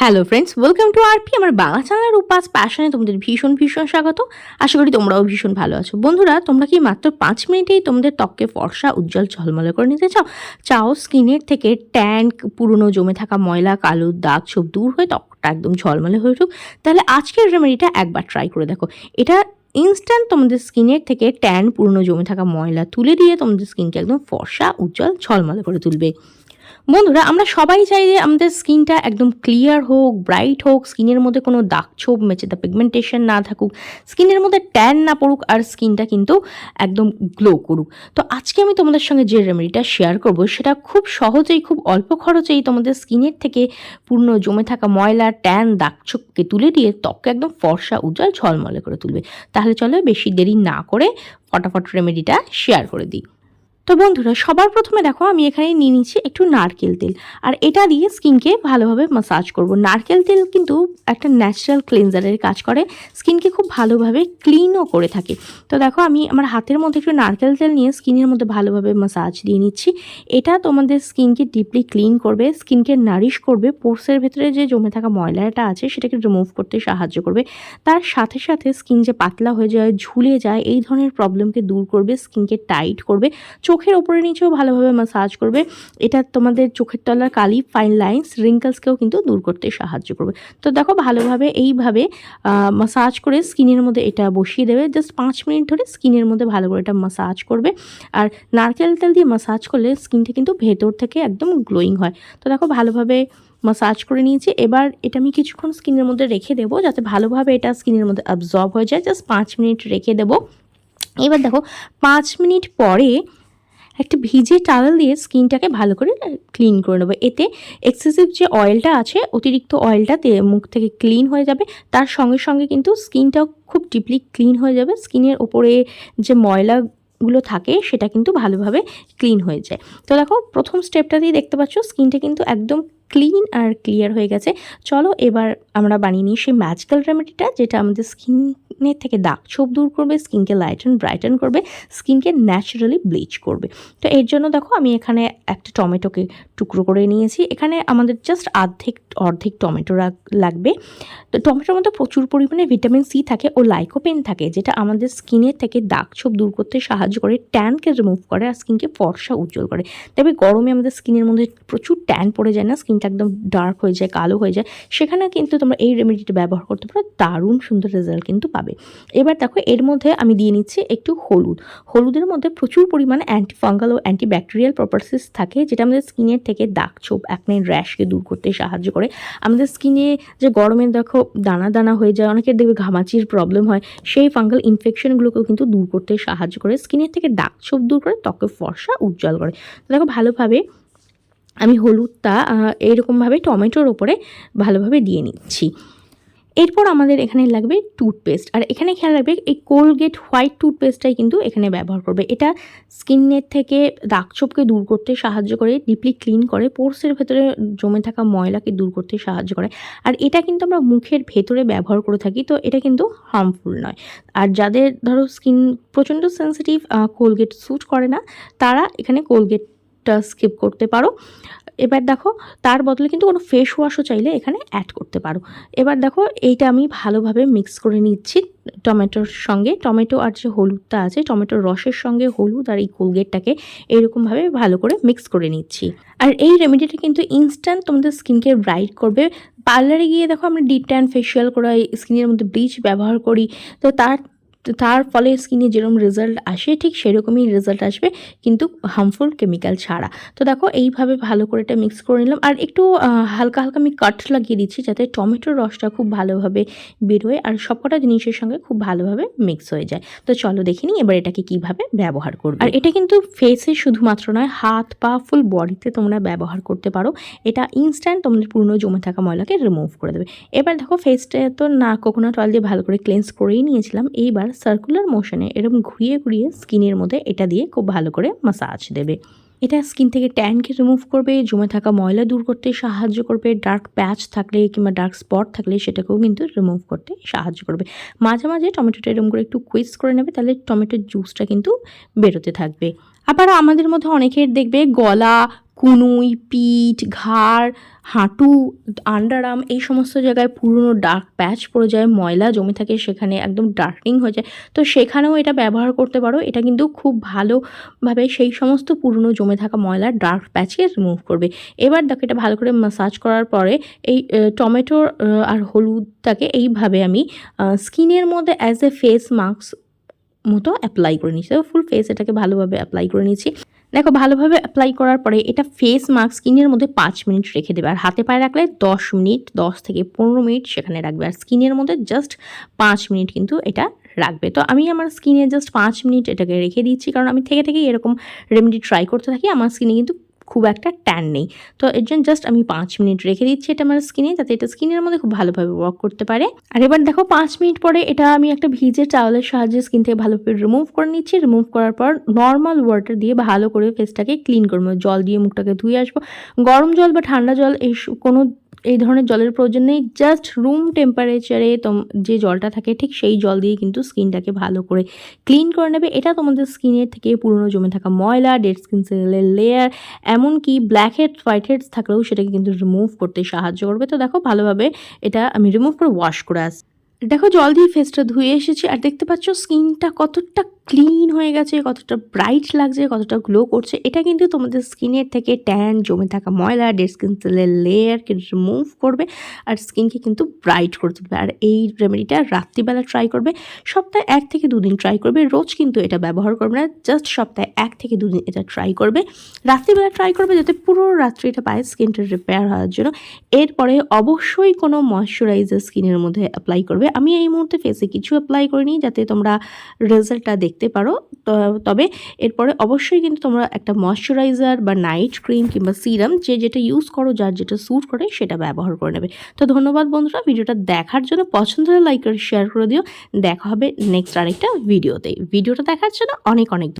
Hello friends welcome to RP আমার বাংলা চ্যানেলের উপাস প্যাশনে তোমাদের ভীষণ ভীষণ স্বাগত। আশা করি তোমরাও ভীষণ ভালো আছো। বন্ধুরা, তোমরা কি মাত্র পাঁচ মিনিটেই তোমাদের ত্বককে ফর্সা, উজ্জ্বল, ঝলমলে করে নিতে চাও? চাও স্কিনের থেকে ট্যান, পুরনো জমে থাকা ময়লা, কালো দাগ সব দূর হয়ে ত্বকটা একদম ঝলমলে হয়ে উঠুক। তাহলে আজকের রেমেডিটা একবার ট্রাই করে দেখো। এটা ইনস্ট্যান্ট তোমাদের স্কিনের থেকে ট্যান, পুরনো জমে থাকা ময়লা তুলে দিয়ে তোমাদের স্কিনকে একদম ফর্সা, উজ্জ্বল, ঝলমলে করে তুলবে। বন্ধুরা, আমরা সবাই চাই যে আমাদের স্কিনটা একদম ক্লিয়ার হোক ব্রাইট হোক, স্কিনের মধ্যে কোনো দাগ ছোপ মেচেদা পিগমেন্টেশন না থাকুক, স্কিনের মধ্যে ট্যান না পড়ুক আর স্কিনটা কিন্তু একদম গ্লো করুক। তো আজকে আমি তোমাদের সঙ্গে যে রেমেডিটা শেয়ার করব, সেটা খুব সহজেই, খুব অল্প খরচেই তোমাদের স্কিনের থেকে পূর্ণ জমে থাকা ময়লা ট্যান দাগ ছোপকে তুলে দিয়ে ত্বককে একদম ফর্সা, উজ্জ্বল, ঝলমলে করে তুলবে। তাহলে চলো বেশি দেরি না করে ফটাফট রেমেডিটা শেয়ার করে দিই। তো বন্ধুরা, সবার প্রথমে দেখো আমি এখানে নিয়ে নিচ্ছি একটু নারকেল তেল। আর এটা দিয়ে স্কিনকে ভালোভাবে মাসাজ করব। নারকেল তেল কিন্তু একটা ন্যাচারাল ক্লিনজারের কাজ করে। স্কিনকে খুব ভালোভাবে ক্লিনও করে থাকে। তো দেখো, আমি আমার হাতের মধ্যে একটু নারকেল তেল নিয়ে স্কিনের মধ্যে ভালোভাবে মাসাজ দিয়ে নিচ্ছি। এটা তোমাদের স্কিনকে ডিপলি ক্লিন করবে, স্কিনকে নারিশ করবে পোর্সের ভেতরে যে জমে থাকা ময়লাটা আছে সেটাকে রিমুভ করতে সাহায্য করবে। তার সাথে সাথে স্কিন যে পাতলা হয়ে যায়, ঝুলে যায়, এই ধরনের প্রবলেমকে দূর করবে, স্কিনকে টাইট করবে। চোখের ওপরে নিচেও ভালোভাবে মাসাজ করবে। এটা তোমাদের চোখের তলার কালি ফাইন লাইন্স রিঙ্কলসকেও কিন্তু দূর করতে সাহায্য করবে। তো দেখো ভালোভাবে এইভাবে মাসাজ করে স্কিনের মধ্যে এটা বসিয়ে দেবে। জাস্ট পাঁচ মিনিট ধরে স্কিনের মধ্যে ভালো করে এটা মাসাজ করবে। আর নারকেল তেল দিয়ে মাসাজ করলে স্কিনটা কিন্তু ভেতর থেকে একদম গ্লোয়িং হয়। তো দেখো ভালোভাবে মাসাজ করে নিয়েছি। এবার এটা আমি কিছুক্ষণ স্কিনের মধ্যে রেখে দেবো যাতে ভালোভাবে এটা স্কিনের মধ্যে অ্যাবজর্ব হয়ে যায়। জাস্ট পাঁচ মিনিট রেখে দেবো। এবার দেখো পাঁচ মিনিট পরে একটা ভিজে টাওয়েল দিয়ে স্কিনটাকে ভালো করে ক্লিন করে নেব। এতে এক্সেসিভ যে অয়েলটা আছে, অতিরিক্ত অয়েলটা মুখ থেকে ক্লিন হয়ে যাবে। তার সঙ্গে সঙ্গে কিন্তু স্কিনটাও খুব ডিপলি ক্লিন হয়ে যাবে। স্কিনের ওপরে যে ময়লা গুলো থাকে, সেটা কিন্তু ভালোভাবে ক্লিন হয়ে যায়। তো দেখো, প্রথম স্টেপটাতেই দেখতে পাচ্ছ, স্কিনটা কিন্তু একদম ক্লিন আর ক্লিয়ার হয়ে গেছে। চলো এবার আমরা বানিয়ে নিই সেই ম্যাজিক্যাল রেমেডিটা যেটা আমাদের স্কিনের থেকে দাগ ছোপ দূর করবে স্কিনকে লাইটেন ব্রাইটেন করবে স্কিনকে ন্যাচারালি ব্লিচ করবে। তো এর জন্য দেখো আমি এখানে একটা টমেটোকে টুকরো করে নিয়েছি। এখানে আমাদের জাস্ট অর্ধেক অর্ধেক টমেটো লাগবে। তো টমেটোর মধ্যে প্রচুর পরিমাণে ভিটামিন সি থাকে ও লাইকোপেন থাকে, যেটা আমাদের স্কিনের থেকে দাগ ছোপ দূর করতে সাহায্য করে ট্যানকে রিমুভ করে আর স্কিনকে ফর্সা উজ্জ্বল করে। তবে গরমে আমাদের স্কিনের মধ্যে প্রচুর ট্যান পড়ে যায় না স্কিনটা একদম ডার্ক হয়ে যায়, কালো হয়ে যায়, সেখানে কিন্তু তোমরা এই রেমেডিটা ব্যবহার করতে পারো, দারুণ সুন্দর রেজাল্ট কিন্তু পাবে। এবার দেখো, এর মধ্যে আমি দিয়ে নিচ্ছি একটু হলুদ। হলুদের মধ্যে প্রচুর পরিমাণে অ্যান্টি ফাঙ্গাল ও অ্যান্টি ব্যাকটেরিয়াল প্রপার্টিস থাকে, যেটা আমাদের স্কিনের থেকে দাগ, ছোপ একনে র্যাশকে দূর করতে সাহায্য করে। আমাদের স্কিনে যে গরমে দেখো দানা দানা হয়ে যায়, অনেকের দেখবে ঘামাচির প্রবলেম হয়, সেই ফাঙ্গাল ইনফেকশনগুলোকেও কিন্তু দূর করতে সাহায্য করে। স্কিনের থেকে দাগ, ছোপ দূর করে ত্বকে ফর্সা উজ্জ্বল করে। দেখো ভালোভাবে আমি হলুদটা আহ, এইরকমভাবে টমেটোর ওপরে ভালোভাবে দিয়ে নিচ্ছি। এরপর আমাদের এখানে লাগবে টুথপেস্ট। আর এখানে খেয়াল রাখবে এই কোলগেট হোয়াইট টুথপেস্টটাই কিন্তু এখানে ব্যবহার করবে। এটা স্কিনের থেকে দাগছোপকে দূর করতে সাহায্য করে ডিপলি ক্লিন করে পোর্সের ভেতরে জমে থাকা ময়লাকে দূর করতে সাহায্য করে। আর এটা কিন্তু আমরা মুখের ভেতরে ব্যবহার করে থাকি তো এটা কিন্তু হার্মফুল নয়। আর যাদের ধরো স্কিন প্রচণ্ড সেন্সিটিভ কোলগেট স্যুট করে না তারা এখানে কোলগেটটা স্কিপ করতে পারো। এবার দেখো, তার বদলে কিন্তু কোনো ফেস ওয়াশও চাইলে এখানে অ্যাড করতে পারো। এবার দেখো, এইটা আমি ভালোভাবে মিক্স করে নিচ্ছি টমেটোর সঙ্গে। টমেটো আর যে হলুদটা আছে, টমেটোর রসের সঙ্গে হলুদ আর এই কোলগেটটাকে এইরকমভাবে ভালো করে মিক্স করে নিচ্ছি। আর এই রেমেডিটা কিন্তু ইনস্ট্যান্ট তোমাদের স্কিনকে ব্রাইট করবে। পার্লারে গিয়ে দেখো, আমরা ডি ট্যান ফেশিয়াল করাই স্কিনের মধ্যে ব্লিচ ব্যবহার করি। তো তার তার ফলে স্কিনে যেরকম রেজাল্ট আসে, ঠিক সেরকমই রেজাল্ট আসবে, কিন্তু হার্মফুল কেমিক্যাল ছাড়া। তো দেখো, এইভাবে ভালো করে এটা মিক্স করে নিলাম। আর একটু হালকা হালকা আমি কাট লাগিয়ে দিচ্ছি যাতে টমেটোর রসটা খুব ভালোভাবে বেরোয় আর সবকটা জিনিসের সঙ্গে খুব ভালোভাবে মিক্স হয়ে যায়। তো চলো দেখিনি এবার এটাকে কীভাবে ব্যবহার করবে। আর এটা কিন্তু ফেসে শুধুমাত্র নয়, হাত পা ফুল বডিতে তোমরা ব্যবহার করতে পারো। এটা ইনস্ট্যান্ট তোমাদের পুরনো জমে থাকা ময়লাকে রিমুভ করে দেবে। এবার দেখো ফেসটা তো না কোকোনাট অয়েল দিয়ে ভালো করে ক্লেন্স করেই নিয়েছিলাম। এইবার সার্কুলার মোশনে এরকম ঘুরিয়ে ঘুরিয়ে স্কিনের মধ্যে এটা দিয়ে খুব ভালো করে মাসাজ দেবে। এটা স্কিন থেকে ট্যানকে রিমুভ করবে, জমে থাকা ময়লা দূর করতে সাহায্য করবে ডার্ক প্যাচ থাকলে কিংবা ডার্ক স্পট থাকলে সেটাকেও কিন্তু রিমুভ করতে সাহায্য করবে। মাঝে মাঝে টমেটোটা এরকম করে একটু কুইজ করে নেবে, তাহলে টমেটোর জুসটা কিন্তু বেরোতে থাকবে। আবার আমাদের মধ্যে অনেকের দেখবে গলা, কুনুই, পিঠ, ঘাড়, হাঁটু, আন্ডারআর্ম এই সমস্ত জায়গায় পুরনো ডার্ক প্যাচ পড়ে যায়, ময়লা জমে থাকে, সেখানে একদম ডার্কিং হয়ে যায়। তো সেখানেও এটা ব্যবহার করতে পারো, এটা কিন্তু খুব ভালোভাবে সেই সমস্ত পুরনো জমে থাকা ময়লা ডার্ক প্যাচকে রিমুভ করবে। এবার দেখো এটা ভালো করে মাসাজ করার পরে এই টমেটোর আর হলুদটাকে এইভাবে আমি স্কিনের মধ্যে অ্যাজ এ ফেস মাস্ক মতো অ্যাপ্লাই করে নিচ্ছি ফুল ফেস এটাকে ভালোভাবে অ্যাপ্লাই করে নিয়েছি। দেখো, ভালোভাবে অ্যাপ্লাই করার পরে এটা ফেস মাস্ক স্কিনের মধ্যে পাঁচ মিনিট রেখে দেবে। আর হাতে পায়ে রাখলে দশ মিনিট দশ থেকে পনেরো মিনিট সেখানে রাখবে। আর স্কিনের মধ্যে জাস্ট পাঁচ মিনিট কিন্তু এটা রাখবে। তো আমি আমার স্কিনে জাস্ট পাঁচ মিনিট এটাকে রেখে দিচ্ছি। কারণ আমি থেকে থেকে এরকম রেমেডি ট্রাই করতে থাকি। আমার স্কিনে কিন্তু খুব একটা ট্যান নেই। তো এর জন্য জাস্ট আমি পাঁচ মিনিট রেখে দিচ্ছি এটা আমার স্কিনে যাতে এটা স্কিনের মধ্যে খুব ভালোভাবে ওয়ার্ক করতে পারে। আর এবার দেখো পাঁচ মিনিট পরে এটা আমি একটা ভিজে চাউলের সাহায্যে স্কিন থেকে ভালোভাবে রিমুভ করে নিচ্ছি। রিমুভ করার পর নর্মাল ওয়াটার দিয়ে ভালো করে ফেসটাকে ক্লিন করব জল দিয়ে মুখটাকে ধুয়ে আসব। গরম জল বা ঠান্ডা জল এই কোনো এই ধরনের জলের প্রয়োজন নেই। জাস্ট রুম টেম্পারেচারে তোম, যে জলটা থাকে, ঠিক সেই জল দিয়ে কিন্তু স্কিনটাকে ভালো করে ক্লিন করে নেবে। এটা তোমাদের স্কিনের থেকে পুরনো জমে থাকা ময়লা ডেড স্কিন সেলের লেয়ার এমনকি ব্ল্যাক হেডস হোয়াইট হেডস থাকলেও সেটাকে কিন্তু রিমুভ করতে সাহায্য করবে। তো দেখো ভালোভাবে এটা আমি রিমুভ করে ওয়াশ করে আস, দেখো জল দিয়ে ফেসটা ধুয়ে এসেছি। আর দেখতে পাচ্ছ স্কিনটা কতটা ক্লিন হয়ে গেছে, কতটা ব্রাইট লাগছে, কতটা গ্লো করছে, এটা কিন্তু তোমাদের স্কিনের থেকে ট্যান জমে থাকা ময়লা ডেড স্কিন সেলের লেয়ারকে রিমুভ করবে আর স্কিনকে কিন্তু ব্রাইট করে তুলবে। আর এই রেমেডিটা রাত্রিবেলা ট্রাই করবে, সপ্তাহে এক থেকে দুদিন ট্রাই করবে, রোজ কিন্তু এটা ব্যবহার করবে না জাস্ট সপ্তাহে এক থেকে দুদিন এটা ট্রাই করবে। রাত্রিবেলা ট্রাই করবে যাতে পুরো রাত্রি এটা পায় স্কিনটা রিপেয়ার হওয়ার জন্য। এরপরে অবশ্যই কোনো ময়শ্চারাইজার স্কিনের মধ্যে অ্যাপ্লাই করবে। আমি এই মুহূর্তে ফেসে কিছু অ্যাপ্লাই করিনি, যাতে তোমরা রেজাল্টটা দেখতে পারো। তবে এরপরে অবশ্যই কিন্তু তোমরা একটা ময়শ্চারাইজার বা নাইট ক্রিম কিংবা সিরাম যে যেটা ইউজ করো, যার যেটা স্যুট করে সেটা ব্যবহার করে নেবে। তো ধন্যবাদ বন্ধুরা, ভিডিওটা দেখার জন্য পছন্দ হলে লাইক করে শেয়ার করে দিও। দেখা হবে নেক্সট আরেকটা ভিডিওতে ভিডিওটা দেখার জন্য অনেক অনেক